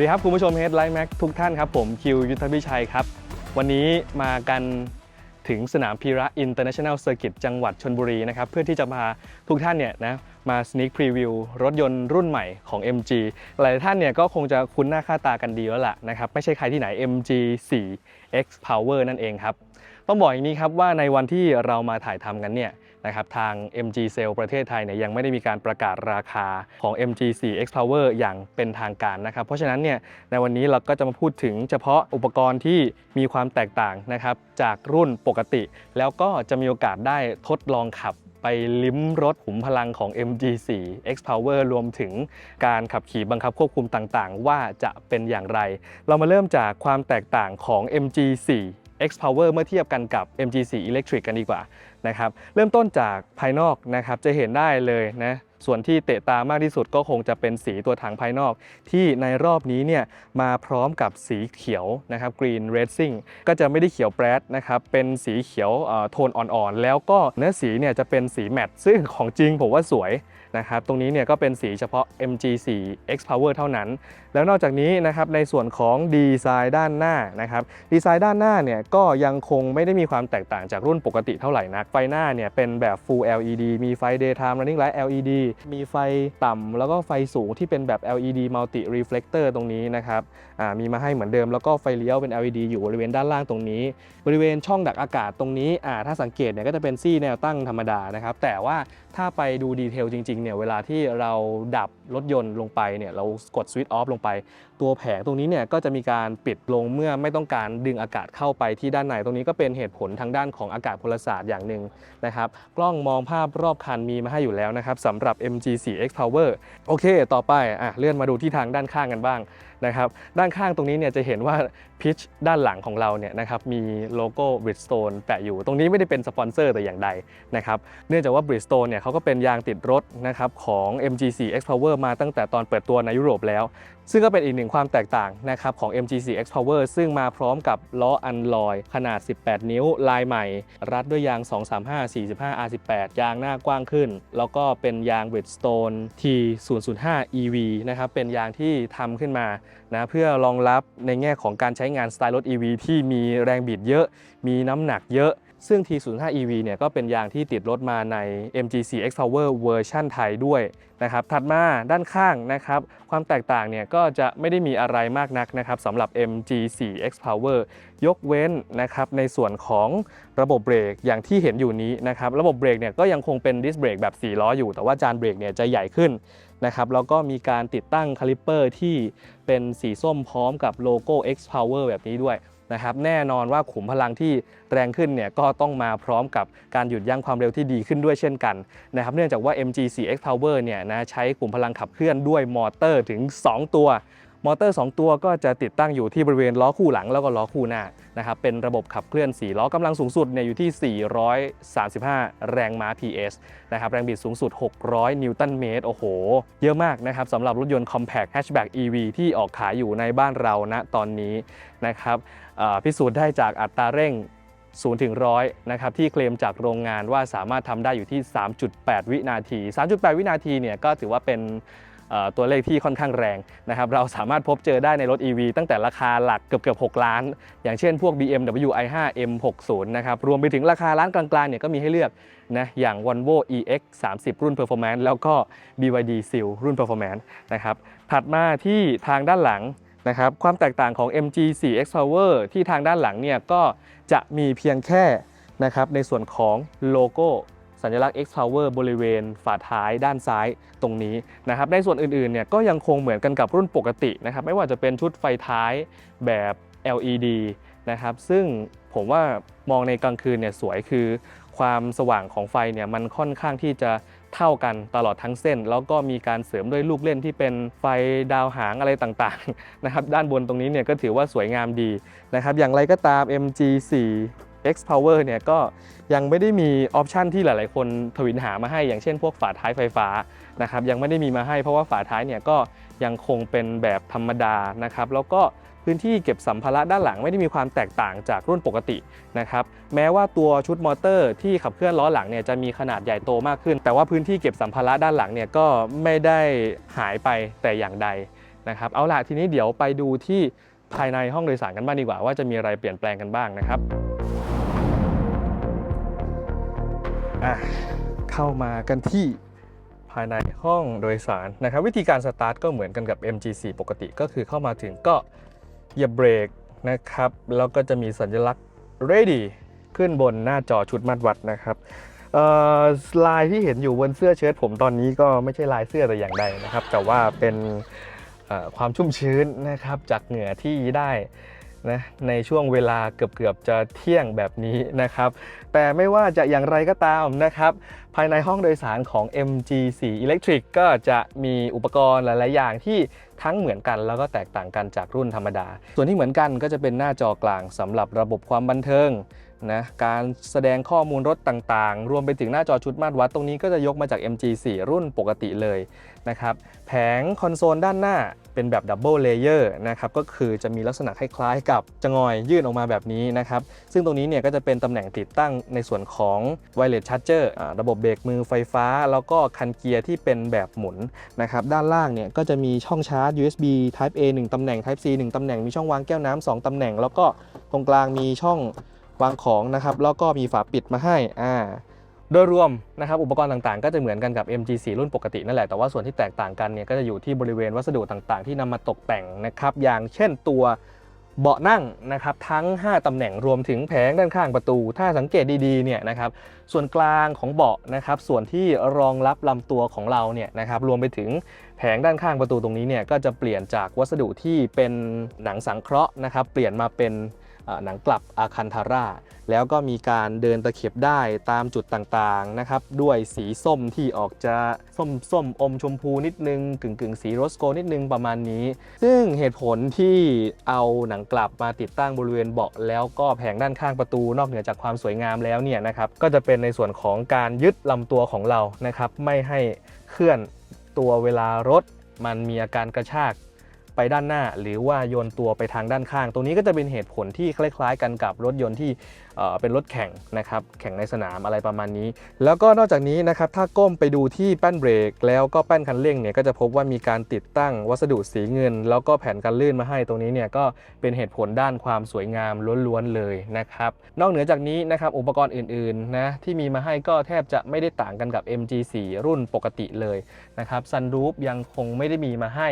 สวัสดีครับคุณผู้ชม Headline Mac ทุกท่านครับ ผมคิวยุทธพิชัยครับ วันนี้มากันถึงสนามพีระ International Circuit จังหวัดชนบุรีนะครับ เพื่อที่จะพาทุกท่านเนี่ยนะมา sneak preview รถยนต์รุ่นใหม่ของ MG หลายท่านเนี่ยก็คงจะคุ้นหน้าค่าตากันดีแล้วล่ะนะครับ ไม่ใช่ใครที่ไหน MG 4 X Power นั่นเองครับ ต้องบอกอย่างนี้ครับว่าในวันที่เรามาถ่ายทำกันเนี่ย นะครับทาง MG Sale ประเทศไทยเนี่ยยังไม่ได้มีการประกาศราคาของ MG 4 X Power อย่างเป็นทางการนะครับ เพราะฉะนั้นเนี่ยในวันนี้เราก็จะมาพูดถึงเฉพาะอุปกรณ์ที่มีความแตกต่างนะครับจากรุ่นปกติ แล้วก็จะมีโอกาสได้ทดลองขับไปลิ้มรถขุมพลังของ MG4 X Power รวมถึงการขับขี่บังคับควบคุมต่างๆ ว่าจะเป็นอย่างไร เรามาเริ่มจากความแตกต่างของ MG4 X Power เมื่อเทียบกันกับ MG4 Electric กันดีกว่า นะครับเริ่มต้นจากภายนอกนะครับจะเห็นได้เลยนะส่วนที่เตะตามากที่สุดก็คงจะเป็นสีตัวถังภายนอก ที่ในรอบนี้เนี่ยมาพร้อมกับสีเขียวนะครับ Green Racing ก็จะไม่ได้เขียวแปรดนะครับเป็นสีเขียวโทนอ่อนๆ แล้วก็เนื้อสีเนี่ยจะเป็นสีแมตต์ซึ่งของจริงผมว่าสวยนะครับตรงนี้เนี่ยก็เป็นสีเฉพาะ MG4 X Power เท่านั้น แล้วนอกจากนี้นะครับในส่วนของดีไซน์ด้านหน้านะครับดีไซน์ด้านหน้าเนี่ยก็ยังคงไม่ได้มีความแตกต่างจากรุ่นปกติเท่าไหร่นักไฟหน้าเนี่ยเป็นแบบ Full LED มีไฟ Daytime Running Light LED มีไฟต่ำแล้วก็ไฟสูงที่เป็นแบบ LED Multi Reflector ตรงนี้นะครับมีมาให้เหมือนเดิมแล้วก็ไฟเลี้ยวเป็น LED อยู่บริเวณด้านล่างตรงนี้ บริเวณช่องดักอากาศตรงนี้ถ้าสังเกตเนี่ยก็จะเป็นซี่แนวตั้งธรรมดานะครับแต่ว่าถ้าไปดูดีเทลจริงๆเนี่ยเวลาที่เราดับรถยนต์ลงไปเนี่ยเรากดสวิตช์ออฟลงไป ตัวแผงตรงนี้เนี่ยก็จะมีการปิดลงเมื่อไม่ต้องการดึงอากาศเข้าไปที่ด้านในตรงนี้ก็เป็นเหตุผลทางด้านของอากาศพลศาสตร์อย่างหนึ่งนะครับกล้องมองภาพรอบคันมีมาให้อยู่แล้วนะครับสำหรับ MG4 X Power โอเค ต่อไปอะเลื่อนมาดูที่ทางด้านข้างกันบ้าง นะครับด้านข้างตรงนี้เนี่ยจะเห็นว่าพิชด้านหลังของเราเนี่ยนะครับมีโลโก้ Bridgestone แปะอยู่ ตรงนี้ไม่ได้เป็นสปอนเซอร์แต่อย่างใดนะครับเนื่องจากว่า Bridgestone เนี่ยเขาก็เป็นยางติดรถนะครับของ MG4 X Power มาตั้งแต่ตอนเปิดตัวในยุโรปแล้ว ซึ่งก็เป็นอีกหนึ่งความแตกต่างนะครับของ MG4 X Power ซึ่งมาพร้อมกับล้ออันลอย ขนาด 18 นิ้วลายใหม่ รัดด้วยยาง 235 45 R18 ยางหน้ากว้างขึ้น แล้วก็เป็นยาง Bridgestone T005 EV นะครับเป็นยางที่ทำขึ้นมานะเพื่อรองรับในแง่ของการใช้งานสไตล์รถ EV ที่มีแรงบิดเยอะ มีน้ำหนักเยอะ ซึ่ง T05 EV เนี่ยก็เป็นยางที่ติดรถมาใน MG4 X Power เวอร์ชันไทยด้วยนะครับ ถัดมาด้านข้างนะครับ ความแตกต่างเนี่ยก็จะไม่ได้มีอะไรมากนักนะครับสำหรับ MG4 X Power ยกเว้นนะครับในส่วนของระบบเบรกอย่างที่เห็นอยู่นี้นะครับ ระบบเบรกเนี่ยก็ยังคงเป็นดิสเบรกแบบ 4 ล้ออยู่ แต่ว่าจานเบรกเนี่ยจะใหญ่ขึ้นนะครับ แล้วก็มีการติดตั้งคาลิปเปอร์ที่เป็นสีส้มพร้อมกับโลโก้ X Power แบบนี้ด้วย นะครับแน่นอนว่าขุมพลังที่แรงขึ้นเนี่ยก็ต้องมาพร้อมกับการหยุดยั้งความเร็วที่ดีขึ้นด้วยเช่นกันนะครับเนื่องจากว่า MG4X Power เนี่ยนะใช้ขุมพลังขับเคลื่อนด้วยมอเตอร์ถึง 2 ตัว มอเตอร์ 2 ตัวก็จะติดตั้งอยู่ที่บริเวณล้อคู่หลังแล้วก็ล้อคู่หน้านะครับเป็นระบบขับเคลื่อน 4 ล้อกำลังสูงสุดเนี่ยอยู่ที่ 435 แรงม้า PS นะครับแรงบิดสูงสุด 600 นิวตันเมตร โอ้โห เยอะมากนะครับสำหรับรถยนต์ Compact Hatchback EV ที่ออกขายอยู่ในบ้านเราณตอนนี้นะครับพิสูจน์ได้จากอัตราเร่ง0ถึง100นะครับที่เคลมจากโรงงานว่าสามารถทำได้อยู่ที่ 3.8 วินาที 3.8 วินาทีเนี่ยก็ถือว่าเป็น ตัวเลขที่ค่อนข้างแรงนะครับเราสามารถพบเจอได้ในรถ EV ตั้งแต่ราคาหลักเกือบเกือบ6ล้าน อย่างเช่นพวก BMW i5 M60 นะครับรวมไปถึงราคาร้านกลางๆเนี่ยก็มีให้เลือกนะอย่าง Volvo EX 30 รุ่น Performance แล้วก็ BYD Seal รุ่น Performance นะครับถัดมาที่ทางด้านหลังนะครับความแตกต่างของ MG4 X Power ที่ทางด้านหลังเนี่ยก็จะมีเพียงแค่นะครับในส่วนของโลโก้ สัญลักษณ์ X Power บริเวณฝาท้ายด้านซ้ายตรงนี้นะครับ ในส่วนอื่นๆเนี่ยก็ยังคงเหมือนกันกับรุ่นปกตินะครับ ไม่ว่าจะเป็นชุดไฟท้ายแบบ LED นะครับ ซึ่งผมว่ามองในกลางคืนเนี่ยสวยคือ ความสว่างของไฟเนี่ยมันค่อนข้างที่จะเท่ากันตลอดทั้งเส้น แล้วก็มีการเสริมด้วยลูกเล่นที่เป็นไฟดาวหางอะไรต่างๆนะครับ ด้านบนตรงนี้เนี่ยก็ถือว่าสวยงามดีนะครับ อย่างไรก็ตาม MG4 X Power เนี่ยก็ยังไม่ได้มีออปชันที่หลาย ๆ คนทวินหามาให้อย่างเช่นพวกฝาท้ายไฟฟ้านะครับยังไม่ได้มีมาให้เพราะว่าฝาท้ายเนี่ยก็ยังคงเป็นแบบธรรมดานะครับแล้วก็พื้นที่เก็บสัมภาระด้านหลังไม่ได้มีความแตกต่างจากรุ่นปกตินะครับแม้ว่าตัวชุดมอเตอร์ที่ขับเคลื่อนล้อหลังเนี่ยจะมีขนาดใหญ่โตมากขึ้น แต่ว่าพื้นที่เก็บสัมภาระด้านหลังเนี่ยก็ไม่ได้หายไปแต่อย่างใดนะครับเอาล่ะทีนี้เดี๋ยวไปดูที่ภายในห้องโดยสารกันบ้างดีกว่าว่าจะมีอะไรเปลี่ยนแปลงกันบ้างนะครับ อะเข้ามากันที่ภายในห้องโดยสารนะครับ วิธีการสตาร์ทก็เหมือนกันกับ MG4 ปกติก็คือเข้ามาถึงก็เหยียบเบรกนะครับ แล้วก็จะมีสัญลักษณ์ ready ขึ้นบนหน้าจอชุดมัดวัดนะครับลายที่เห็นอยู่บนเสื้อเชิ้ตผมตอนนี้ก็ไม่ใช่ลายเสื้อแต่อย่างใดนะครับ แต่ว่าเป็นความชุ่มชื้นนะครับจากเหงื่อที่ได้ นะในช่วงเวลาเกือบๆจะเที่ยงแบบนี้นะครับ แต่ไม่ว่าจะอย่างไรก็ตามนะครับ ภายในห้องโดยสารของ MG4 Electric ก็จะมีอุปกรณ์หลายๆ อย่างที่ทั้งเหมือนกันแล้วก็แตกต่างกันจากรุ่นธรรมดา ส่วนที่เหมือนกันก็จะเป็นหน้าจอกลางสำหรับระบบความบันเทิง นะการแสดงข้อมูลรถต่างๆ รวมไปถึงหน้าจอชุดมาตรวัดตรงนี้ก็จะยกมาจาก MG4 รุ่นปกติเลยนะครับแผงคอนโซลด้านหน้าเป็นแบบดับเบิลเลเยอร์นะครับก็คือจะมีลักษณะคล้ายๆ กับจะงอยยื่นออกมาแบบนี้นะครับซึ่งตรงนี้เนี่ยก็จะเป็นตำแหน่งติดตั้งในส่วนของ Wireless Charger อ่าระบบเบรกมือไฟฟ้า แล้วก็คันเกียร์ที่เป็นแบบหมุนนะครับด้านล่างเนี่ยก็จะมีช่องชาร์จ USB Type A 1ตำแหน่ง Type C 1ตำแหน่งมีช่องวางแก้วน้ำสองตำแหน่ง แล้วก็ตรงกลางมีช่อง วางของนะครับ แล้วก็มีฝาปิดมาให้อ่าโดยรวมนะครับอุปกรณ์ต่างๆ ก็จะเหมือนกันกับ MG4 รุ่นปกตินั่นแหละ แต่ว่าส่วนที่แตกต่างกันเนี่ยก็จะอยู่ที่บริเวณวัสดุต่างๆ ที่นำมาตกแต่งนะครับอย่างเช่นตัวเบาะนั่งนะครับทั้ง 5 ตำแหน่งรวมถึงแผงด้านข้างประตู ถ้าสังเกตดีๆเนี่ยนะครับส่วนกลางของเบาะนะครับส่วนที่รองรับลำตัวของเราเนี่ยนะครับรวมไปถึงแผงด้านข้างประตูตรงนี้เนี่ยก็จะเปลี่ยนจากวัสดุที่เป็นหนังสังเคราะห์นะครับเปลี่ยนมาเป็น หนังกลับอาคันทาร่า แล้วก็มีการเดินตะเข็บได้ตามจุดต่างๆนะครับ ด้วยสีส้มที่ออกจะส้มส้มอมชมพูนิดนึงกึ่งกึ่งสีโรสโกนิดนึงประมาณนี้ ซึ่งเหตุผลที่เอาหนังกลับมาติดตั้งบริเวณเบาะแล้วก็แผงด้านข้างประตูนอกเหนือจากความสวยงามแล้วเนี่ยนะครับ ก็จะเป็นในส่วนของการยึดลำตัวของเรานะครับ ไม่ให้เคลื่อนตัวเวลารถมันมีอาการกระชาก ไปด้านหน้า หรือว่าโยนตัวไปทางด้านข้าง ตรงนี้ก็จะเป็นเหตุผลที่คล้าย ๆ กันกับรถยนต์ที่ เป็นรถแข่งนะครับแข่งในสนามอะไรประมาณนี้ แล้วก็นอกจากนี้นะครับถ้าก้มไปดูที่แป้นเบรก แล้วก็แป้นคันเร่งเนี่ยก็จะพบว่ามีการติดตั้งวัสดุสีเงิน แล้วก็แผ่นกันลื่นมาให้ตรงนี้เนี่ยก็เป็นเหตุผลด้านความสวยงามล้วนๆเลยนะครับนอกเหนือจากนี้นะครับอุปกรณ์อื่นๆนะที่มีมาให้ก็แทบจะไม่ได้ต่างกันกับ MG4 รุ่นปกติเลยนะครับซันรูฟยังคงไม่ได้มีมาให้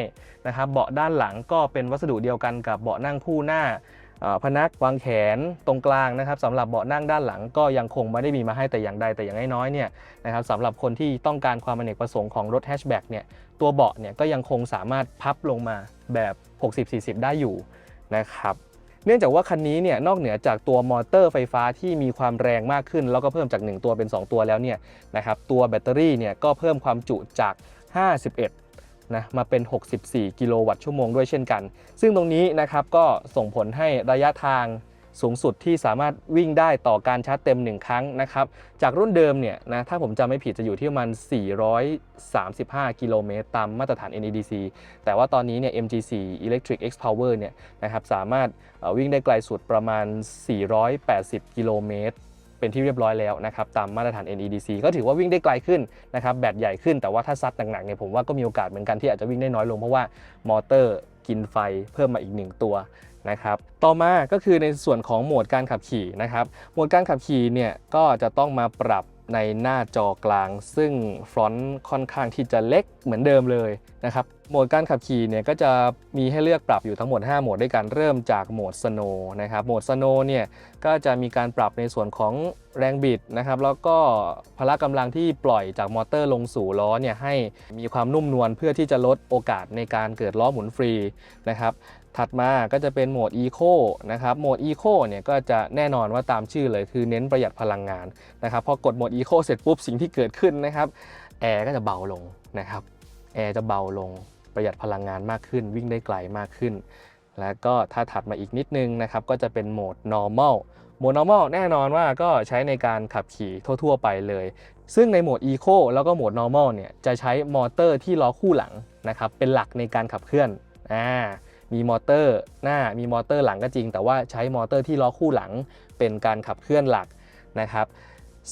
นะครับเบาะด้านหลังก็เป็นวัสดุเดียวกันกับเบาะนั่งคู่หน้า พนักวางแขนตรงกลางนะครับสำหรับเบาะนั่งด้านหลังก็ยังคงไม่ได้มีมาให้แต่อย่างใดแต่อย่างน้อยๆเนี่ยนะครับสำหรับคนที่ต้องการความอเนกประสงค์ของรถแฮชแบ็กเนี่ยตัวเบาะเนี่ยก็ยังคงสามารถพับลงมาแบบ 60-40 ได้อยู่นะครับเนื่องจากว่าคันนี้เนี่ยนอกเหนือจากตัวมอเตอร์ไฟฟ้าที่มีความแรงมากขึ้น แล้วก็เพิ่มจาก 1 ตัวเป็น 2 ตัวแล้วเนี่ยนะครับตัวแบตเตอรี่เนี่ยก็เพิ่มความจุจาก 51 นะมาเป็น 64 กิโลวัตต์ชั่วโมงด้วยเช่นกัน ซึ่งตรงนี้นะครับก็ส่งผลให้ระยะทางสูงสุดที่สามารถวิ่งได้ต่อการชาร์จเต็ม 1 ครั้งนะครับ จากรุ่นเดิมเนี่ยนะถ้าผมจำไม่ผิดจะอยู่ที่ประมาณ 435 กิโลเมตรตามมาตรฐาน NEDC แต่ว่าตอนนี้เนี่ย MG4 Electric X Power เนี่ยนะครับสามารถวิ่งได้ไกลสุดประมาณ 480 กิโลเมตร เป็นที่เรียบร้อยแล้วนะครับตามมาตรฐาน NEDC ก็ถือว่าวิ่งได้ไกลขึ้นนะครับแบตใหญ่ขึ้นแต่ว่าถ้าซัดหนักๆเนี่ยผมว่าก็มีโอกาสเหมือนกันที่อาจจะวิ่งได้น้อยลงเพราะว่ามอเตอร์กินไฟเพิ่มมาอีก1ตัวนะครับต่อมาก็คือในส่วนของโหมดการขับขี่นะครับโหมดการขับขี่เนี่ยก็จะต้องมาปรับ ในหน้าจอกลาง ซึ่งฟรอนต์ค่อนข้างที่จะเล็กเหมือนเดิมเลยนะครับโหมดการขับขี่เนี่ยก็จะมีให้เลือกปรับอยู่ทั้งหมด 5 โหมดด้วยกันเริ่มจากโหมดสโนนะครับโหมดสโนเนี่ยก็จะมีการปรับในส่วนของแรงบิดนะครับแล้วก็พละกำลังที่ปล่อยจากมอเตอร์ลงสู่ล้อเนี่ยให้มีความนุ่มนวลเพื่อที่จะลดโอกาสในการเกิดล้อหมุนฟรีนะครับ ถัดมาก็จะเป็นโหมด Eco นะครับ โหมด Eco เนี่ยก็จะแน่นอนว่าตามชื่อเลยคือเน้นประหยัดพลังงานนะครับ พอกดโหมด Eco เสร็จปุ๊บสิ่งที่เกิดขึ้นนะครับแอร์ก็จะเบาลงนะครับ แอร์จะเบาลงประหยัดพลังงานมากขึ้น วิ่งได้ไกลมากขึ้น แล้วก็ถ้าถัดมาอีกนิดนึงนะครับก็จะเป็นโหมด normal โหมด normal แน่นอนว่าก็ใช้ในการขับขี่ทั่ว ๆ ไปเลย ซึ่งในโหมด eco แล้วก็โหมด normal เนี่ยจะใช้มอเตอร์ที่ล้อคู่หลังนะครับเป็นหลักในการขับเคลื่อนอ่า มีมอเตอร์หน้ามีมอเตอร์หลังก็จริง แต่ว่าใช้มอเตอร์ที่ล้อคู่หลังเป็นการขับเคลื่อนหลักนะครับ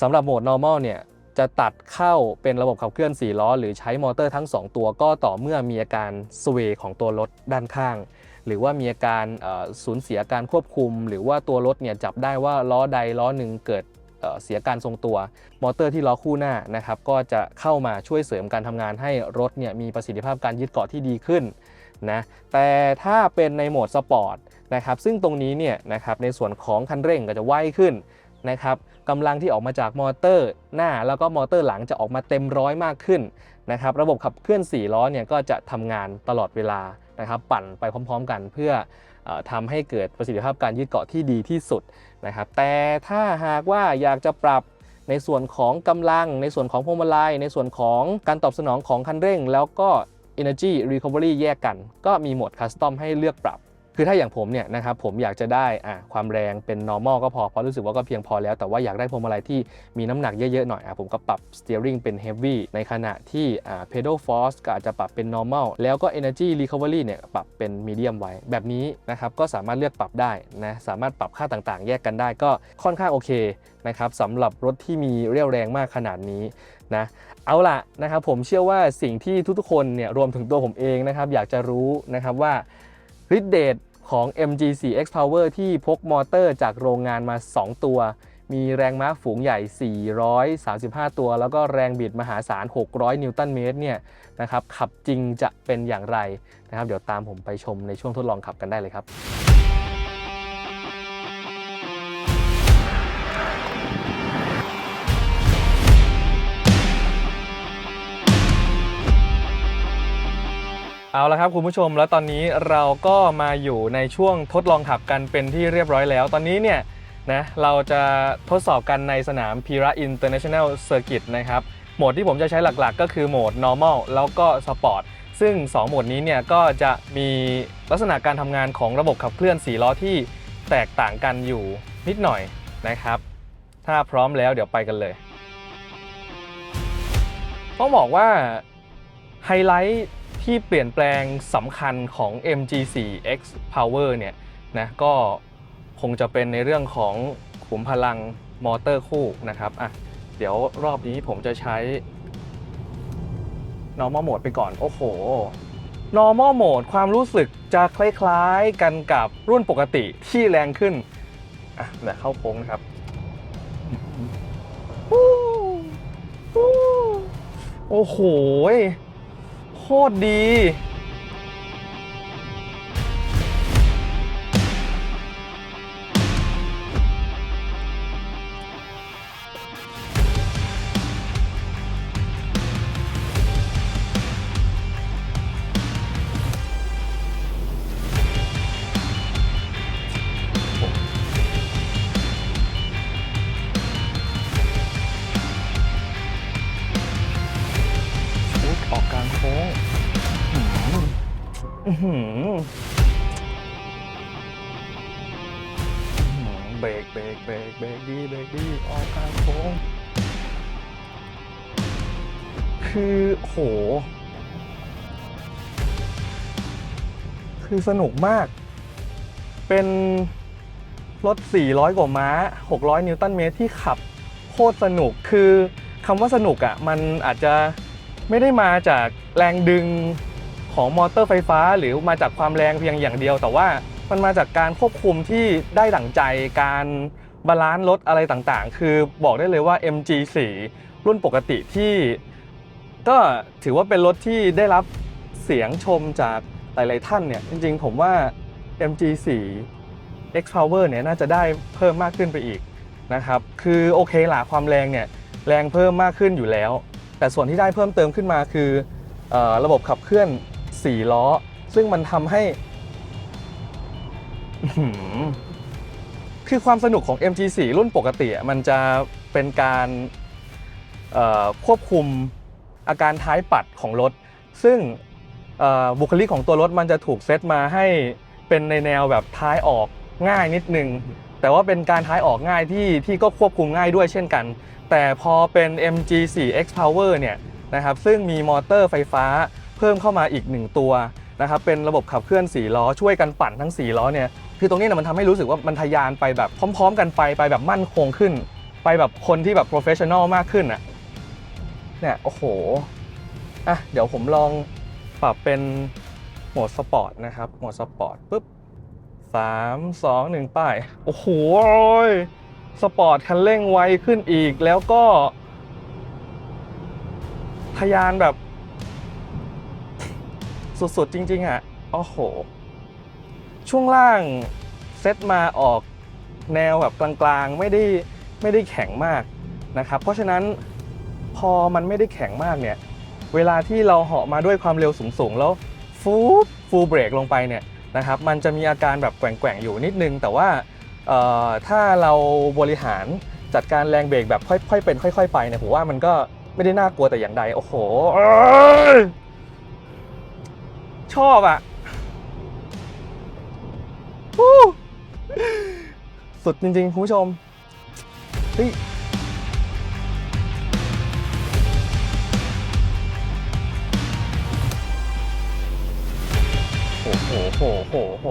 สำหรับโหมด normal เนี่ยจะตัดเข้าเป็นระบบขับเคลื่อน 4 ล้อ หรือใช้มอเตอร์ทั้ง 2 ตัวก็ต่อเมื่อมีอาการสเวย์ของตัวรถด้านข้าง หรือว่ามีอาการสูญเสียการควบคุม หรือว่าตัวรถเนี่ยจับได้ว่าล้อใดล้อหนึ่งเกิดเอ่อเสียการทรงตัว มอเตอร์ที่ล้อคู่หน้านะครับก็จะเข้ามาช่วยเสริมการทำงานให้รถเนี่ยมีประสิทธิภาพการยึดเกาะที่ดีขึ้น นะแต่ถ้าเป็นในโหมดสปอร์ตนะครับซึ่งตรงนี้เนี่ยนะครับในส่วนของคันเร่งก็จะไวขึ้นนะครับกำลังที่ออกมาจากมอเตอร์หน้าแล้วก็มอเตอร์หลังจะออกมาเต็มร้อยมากขึ้นนะครับระบบขับเคลื่อน 4 ล้อเนี่ยก็จะทำงานตลอดเวลานะครับปั่นไปพร้อม ๆ กันเพื่อออทำให้เกิดประสิทธิภาพการยึดเกาะที่ดีที่สุดนะครับแต่ถ้าหากว่าอยากจะปรับในส่วนของกำลัง ในส่วนของพวงมาลัยในส่วนของการตอบสนองของคันเร่ง แล้วก็ Energy Recovery แยกกัน ก็มีโหมดคัสตอมให้เลือกปรับ คือถ้าอย่างผมเนี่ยนะครับผมอยากจะได้อะความแรงเป็น normal ก็พอเพราะรู้สึกว่าก็เพียงพอแล้ว แต่ว่าอยากได้พวงมาลัยที่มีน้ำหนักเยอะๆหน่อยอะผมก็ปรับ steering เป็น heavy ในขณะที่อ่า pedal force ก็อาจจะปรับเป็น normal แล้วก็ energy recovery เนี่ยปรับเป็น medium ไว้ แบบนี้นะครับก็สามารถเลือกปรับได้นะสามารถปรับค่าต่างๆ แยกกันได้ก็ค่อนข้างโอเคนะครับสำหรับรถที่มีเรี่ยวแรงมากขนาดนี้นะ เอาล่ะนะครับผมเชื่อว่าสิ่งที่ทุกๆคนเนี่ยรวมถึงตัวผมเองนะครับอยากจะรู้นะครับว่าฤทธิ์เดชของ MG4X Power ที่พกมอเตอร์จากโรงงานมา 2 ตัว มีแรงม้าฝูงใหญ่ 435 ตัว แล้วก็แรงบิดมหาศาล 600 นิวตันเมตรเนี่ยนะครับขับจริงจะเป็นอย่างไรนะครับ เดี๋ยวตามผมไปชมในช่วงทดลองขับกันได้เลยครับ เอาละครับคุณผู้ชมแล้วตอนนี้เราก็มาอยู่ในช่วงทดลองขับกันเป็นที่เรียบร้อยแล้ว ตอนนี้เนี่ยนะเราจะทดสอบกันในสนาม Pira International Circuit นะครับโหมดที่ผมจะใช้หลักๆ ก็คือโหมด normal แล้วก็ sport ซึ่ง 2 โหมดนี้เนี่ยก็จะมีลักษณะการทำงานของระบบขับเคลื่อน 4 ล้อที่แตกต่างกันอยู่นิดหน่อยนะครับ ถ้าพร้อมแล้วเดี๋ยวไปกันเลย ต้องบอกว่าไฮไลท์ ที่เปลี่ยนแปลงสำคัญของ MG4X Power เนี่ยนะก็คงจะเป็นในเรื่องของขุมพลังมอเตอร์คู่นะครับอะเดี๋ยวรอบนี้ผมจะใช้ normal mode ไปก่อน โอ้โห normal mode ความรู้สึกจะคล้ายๆกันกับรุ่นปกติที่แรงขึ้นอะเดี๋ยวเข้าโค้งนะครับโอ้โห คตรดี เบรกเบรกเบรกเบรกดีเบรกดีออกกลางโค้งคือโห คือสนุกมาก เป็นรถ 400 กว่าม้า 600 นิวตันเมตรที่ขับโคตรสนุก คือคำว่าสนุกอะ่ะ มันอาจจะไม่ได้มาจากแรงดึง ของมอเตอร์ไฟฟ้า หรือมาจากความแรงเพียงอย่างเดียว แต่ว่ามันมาจากการควบคุมที่ได้ดั่งใจการบาลานซ์รถอะไรต่างๆ คือบอกได้เลยว่า MG4 รุ่นปกติที่ ก็ถือว่าเป็นรถที่ได้รับเสียงชมจากหลายๆท่านเนี่ย จริงๆ ผมว่า MG4 X Power เนี่ยน่าจะได้เพิ่มมากขึ้นไปอีกนะครับ คือโอเคหละความแรงเนี่ยแรงเพิ่มมากขึ้นอยู่แล้ว แต่ส่วนที่ได้เพิ่มเติมขึ้นมาคือออระบบขับเคลื่อน 4 ล้อ ซึ่งมันทำให้ คือความสนุกของ MG4 รุ่นปกติมันจะเป็นการควบคุมอาการท้ายปัดของรถ ซึ่งบุคลิกของตัวรถมันจะถูกเซตมาให้เป็นในแนวแบบท้ายออกง่ายนิดนึง แต่ว่าเป็นการท้ายออกง่ายที่ที่ก็ควบคุมง่ายด้วยเช่นกัน แต่พอเป็น MG4X Power เนี่ยนะครับซึ่งมีมอเตอร์ไฟฟ้า เพิ่มเข้ามาอีก 1 ตัวนะครับเป็นระบบขับเคลื่อน4ล้อช่วยกันปั่นทั้ง4ล้อเนี่ยคือตรงนี้เนี่ยมันทำให้รู้สึกว่ามันทะยานไปแบบพร้อม ๆ กันไปไปแบบมั่นคงขึ้น ไปแบบคนที่แบบโปรเฟชชั่นอลมากขึ้นอะเนี่ยโอ้โหอะเดี๋ยวผมลองปรับเป็นโหมดสปอร์ตนะครับโหมดสปอร์ตปุ๊บสามสองหนึ่งป้ายโอ้โหสปอร์ตคันเร่งไวขึ้นอีกแล้วก็ทะยานแบบ สุดๆ จริงๆอะโอ้โห ช่วงล่างเซตมาออกแนวแบบกลางๆ ไม่ได้ไม่ได้แข็งมากนะครับ เพราะฉะนั้นพอมันไม่ได้แข็งมากเนี่ย เวลาที่เราเหาะมาด้วยความเร็วสูงๆ แล้วฟูบฟูเบรกลงไปเนี่ยนะครับมันจะมีอาการแบบแกว่งๆ อยู่นิดนึง แต่ว่าถ้าเราบริหารจัดการแรงเบรกแบบค่อยๆเป็นค่อย ๆ ไปเนี่ยผมว่ามันก็ไม่ได้น่ากลัวแต่อย่างใด โอ้โห ชอบอะฮู้สุดจริงๆคุณผู้ชมเฮ้ยโอ้โหโหโหโห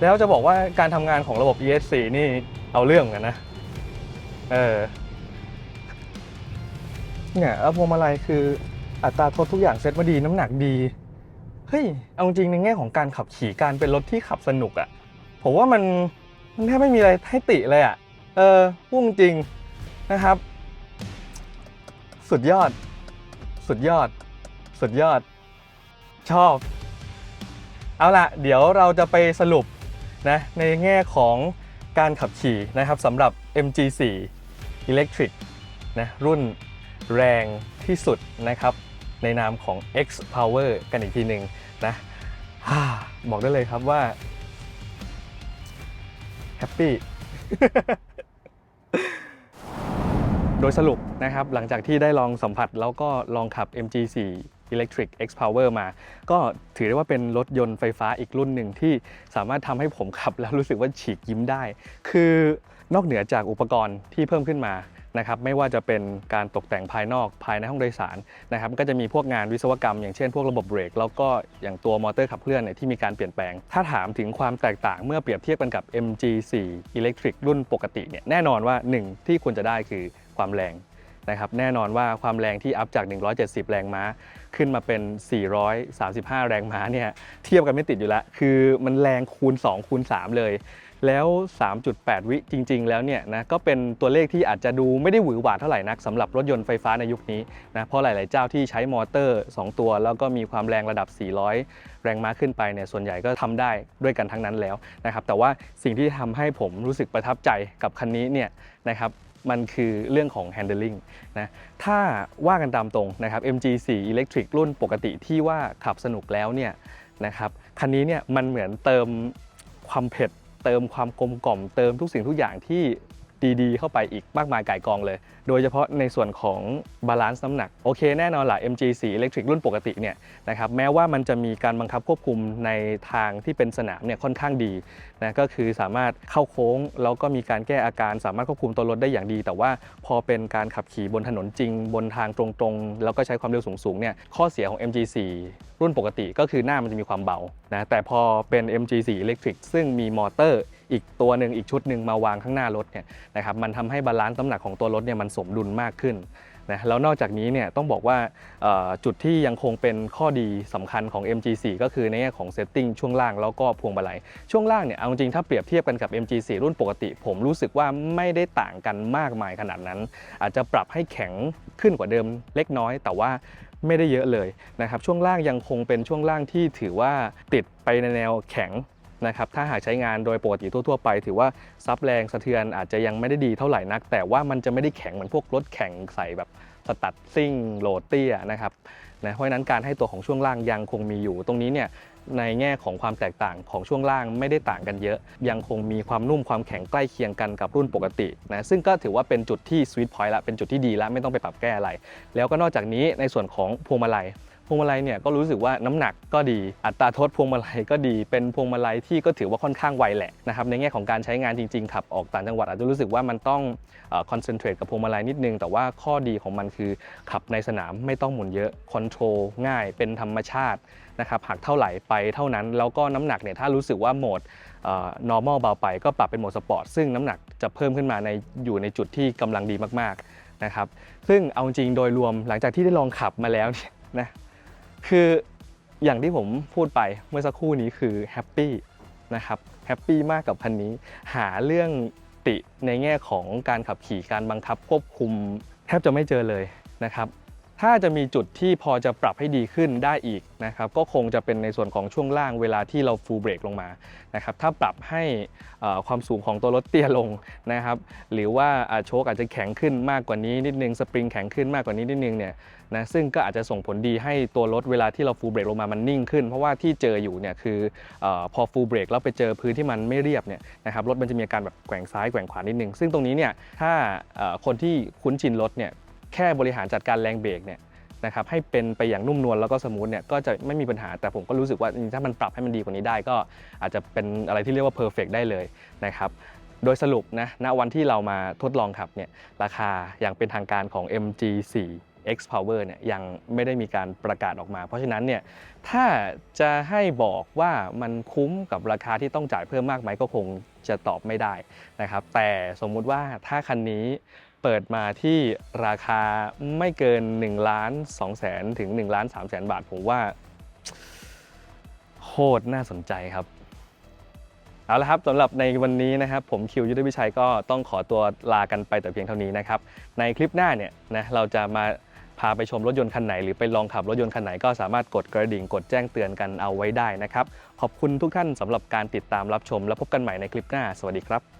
แล้วจะบอกว่าการทำงานของระบบ ESC นี่เอาเรื่องกันนะ เออ เนี่ยแล้วพวงมาลัยคืออัตราโทษทุกอย่างเซ็ตมาดีน้ำหนักดี เฮ้ย เอาจริงในแง่ของการขับขี่การเป็นรถที่ขับสนุกอะ่ะ ผมว่ามันมันแทบไม่มีอะไรให้ติเลยอะ่ะ เออพูดจริงนะครับ สุดยอด สุดยอด สุดยอด ชอบ เอาละเดี๋ยวเราจะไปสรุปนะในแง่ของการขับขี่นะครับสำหรับ MG4 Electric นะรุ่นแรงที่สุดนะครับ ในนามของ X Power กันอีกทีหนึ่งนะบอกได้เลยครับว่าแฮปปี้โดยสรุปนะครับหลังจากที่ได้ลองสัมผัสแล้วก็ลองขับ MG4 Electric X Power มา ก็ถือได้ว่าเป็นรถยนต์ไฟฟ้าอีกรุ่นหนึ่งที่สามารถทำให้ผมขับแล้วรู้สึกว่าฉีกยิ้มได้ คือนอกเหนือจากอุปกรณ์ที่เพิ่มขึ้นมา นะครับไม่ว่าจะเป็นการตกแต่งภายนอกภายในห้องโดยสารนะครับก็จะมีพวกงานวิศวกรรม อย่างเช่น พวกระบบเบรกแล้วก็อย่างตัวมอเตอร์ขับเคลื่อนเนี่ยที่มีการเปลี่ยนแปลง ถ้าถามถึงความแตกต่างเมื่อเปรียบเทียบกันกับ MG4 Electric รุ่นปกติเนี่ยแน่นอนว่าหนึ่งที่ควรจะได้คือความแรงนะครับแน่นอนว่าความแรงที่อัพจาก 170 แรงม้า ขึ้นมาเป็น 435 แรงม้าเนี่ยเทียบกันไม่ติดอยู่แล้ว คือมันแรงคูณ 2 คูณ 3 เลย แล้ว 3.8 วิจริง ๆ แล้วเนี่ยนะก็เป็นตัวเลขที่อาจจะดูไม่ได้หวือหวาเท่าไหร่นักสำหรับรถยนต์ไฟฟ้าในยุคนี้นะเพราะหลาย ๆ เจ้าที่ใช้มอเตอร์ 2 ตัว แล้วก็มีความแรงระดับ 400 แรงม้าขึ้นไปเนี่ยส่วนใหญ่ก็ทำได้ด้วยกันทั้งนั้นแล้วนะครับแต่ว่าสิ่งที่ทำให้ผมรู้สึกประทับใจกับคันนี้เนี่ยนะครับมันคือเรื่องของ handling นะ ถ้าว่ากันตามตรงนะครับ MG4 Electric รุ่นปกติที่ว่าขับสนุกแล้วเนี่ยนะครับ คันนี้เนี่ยมันเหมือนเติมความเผ็ด เติมความกลมกล่อมเติมทุกสิ่งทุกอย่างที่ ดีๆ เข้าไปอีกมากมายก่ายกองเลย โดยเฉพาะในส่วนของบาลานซ์น้ำหนัก โอเคแน่นอนหละ MG4 Electric รุ่นปกติเนี่ยนะครับแม้ว่ามันจะมีการบังคับควบคุมในทางที่เป็นสนามเนี่ยค่อนข้างดีนะก็คือสามารถเข้าโค้ง แล้วก็มีการแก้อาการสามารถควบคุมตัวรถได้อย่างดี แต่ว่าพอเป็นการขับขี่บนถนนจริง บนทางตรงๆ แล้วก็ใช้ความเร็วสูงๆเนี่ยข้อเสียของ MG4 รุ่นปกติก็คือหน้ามันจะมีความเบานะแต่พอเป็น MG4 Electric ซึ่งมีมอเตอร์ อีกตัวหนึ่งอีกชุดหนึ่งมาวางข้างหน้ารถเนี่ยนะครับมันทำให้บาลานซ์น้ำหนักของตัวรถเนี่ยมันสมดุลมากขึ้นนะแล้วนอกจากนี้เนี่ยต้องบอกว่าจุดที่ยังคงเป็นข้อดีสำคัญของ MG4 ก็คือในแง่ของเซตติ้งช่วงล่างแล้วก็พวงมาลัย ช่วงล่างเนี่ยเอาจริงถ้าเปรียบเทียบกันกับ MG4 รุ่นปกติ ผมรู้สึกว่าไม่ได้ต่างกันมากมายขนาดนั้น อาจจะปรับให้แข็งขึ้นกว่าเดิมเล็กน้อย แต่ว่าไม่ได้เยอะเลยนะครับช่วงล่างยังคงเป็นช่วงล่างที่ถือว่าติดไปในแนวแข็ง นะครับถ้าหากใช้งานโดยปกติทั่วๆไป ถือว่าซับแรงสะเทือนอาจจะยังไม่ได้ดีเท่าไหร่นัก แต่ว่ามันจะไม่ได้แข็งเหมือนพวกรถแข่งใส่แบบสตัดซิ่งโหลดเตี้ยนะครับนะเพราะฉะนั้นการให้ตัวของช่วงล่างยังคงมีอยู่ ตรงนี้เนี่ยในแง่ของความแตกต่างของช่วงล่างไม่ได้ต่างกันเยอะ ยังคงมีความนุ่มความแข็งใกล้เคียงกันกับรุ่นปกตินะซึ่งก็ถือว่าเป็นจุดที่สวีทพอยต์ละเป็นจุดที่ดีล้วไม่ต้องไปปรับแก้อะไร แล้วก็นอกจากนี้ในส่วนของพวงมาลัย พวงมาลัยเนี่ยก็รู้สึกว่าน้ำหนักก็ดี อัตราทษพวงมาลัยก็ดี เป็นพวงมาลัยที่ก็ถือว่าค่อนข้างไวแหละนะครับ ในแง่ของการใช้งานจริงๆขับออกต่างจังหวัดอาจจะรู้สึกว่ามันต้องคอนเซนเทรตกับพวงมาลัยนิดนึง แต่ว่าข้อดีของมันคือขับในสนามไม่ต้องหมุนเยอะคอนโทรลง่ายเป็นธรรมชาตินะครับหักเท่าไหร่ไปเท่านั้น แล้วก็น้ำหนักเนี่ยถ้ารู้สึกว่าโหมด normal เบาไปก็ปรับเป็นโหมดสปอร์ตซึ่งน้ำหนักจะเพิ่มขึ้นมาในอยู่ในจุดที่กำลังดีมากๆนะครับซึ่งเอาจริงโดยรวมหลังจากที่ได้ลองขับมาแล้วเนี่ยนะ คืออย่างที่ผมพูดไปเมื่อสักครู่นี้คือแฮปปี้นะครับแฮปปี้มากกับคันนี้ หาเรื่องติในแง่ของการขับขี่การบังคับควบคุมแทบจะไม่เจอเลยนะครับ ถ้าจะมีจุดที่พอจะปรับให้ดีขึ้นได้อีกนะครับก็คงจะเป็นในส่วนของช่วงล่างเวลาที่เราฟูลเบรกลงมานะครับถ้าปรับให้อ่อความสูงของตัวรถเตี้ยลงนะครับหรือว่าอ่าโชคอาจจะแข็งขึ้นมากกว่านี้นิดนึงสปริงแข็งขึ้นมากกว่านี้นิดนึงเนี่ยนะซึ่งก็อาจจะส่งผลดีให้ตัวรถเวลาที่เราฟูลเบรกลงมามันนิ่งขึ้น เพราะว่าที่เจออยู่เนี่ยคืออพอฟูลเบรกแล้วไปเจอพื้นที่มันไม่เรียบเนี่ยนะครับรถมันจะมีอาการแบบแกว่งซ้ายแกว่งขวานิดนึงซึ่งตรงนี้เนี่ยถ้าอ่อคนที่คุ้นชินรถเนี่ย แค่บริหารจัดการแรงเบรกเนี่ยนะครับให้เป็นไปอย่างนุ่มนวลแล้วก็สมูทเนี่ยก็จะไม่มีปัญหาแต่ผมก็รู้สึกว่าถ้ามันปรับให้มันดีกว่านี้ได้ ก็อาจจะเป็นอะไรที่เรียกว่าเพอร์เฟกได้เลยนะครับโดยสรุปนะณวันที่เรามาทดลองขับเนี่ยราคาอย่างเป็นทางการของ MG4 X Power เนี่ยยังไม่ได้มีการประกาศออกมา เพราะฉะนั้นเนี่ยถ้าจะให้บอกว่ามันคุ้มกับราคาที่ต้องจ่ายเพิ่มมากไหมก็คงจะตอบไม่ได้นะครับแต่สมมุติว่าถ้าคันนี้ เปิดมาที่ราคาไม่เกิน1ล้าน2แสนถึง1ล้าน3แสนบาท ผมว่าโคตรน่าสนใจครับ เอาละครับสำหรับในวันนี้นะครับ ผมคิวยุทธวิชัยก็ต้องขอตัวลากันไปแต่เพียงเท่านี้นะครับ ในคลิปหน้าเนี่ยนะเราจะมาพาไปชมรถยนต์คันไหนหรือไปลองขับรถยนต์คันไหนก็สามารถกดกระดิ่งกดแจ้งเตือนกันเอาไว้ได้นะครับ ขอบคุณทุกท่านสำหรับการติดตามรับชม และพบกันใหม่ในคลิปหน้า สวัสดีครับ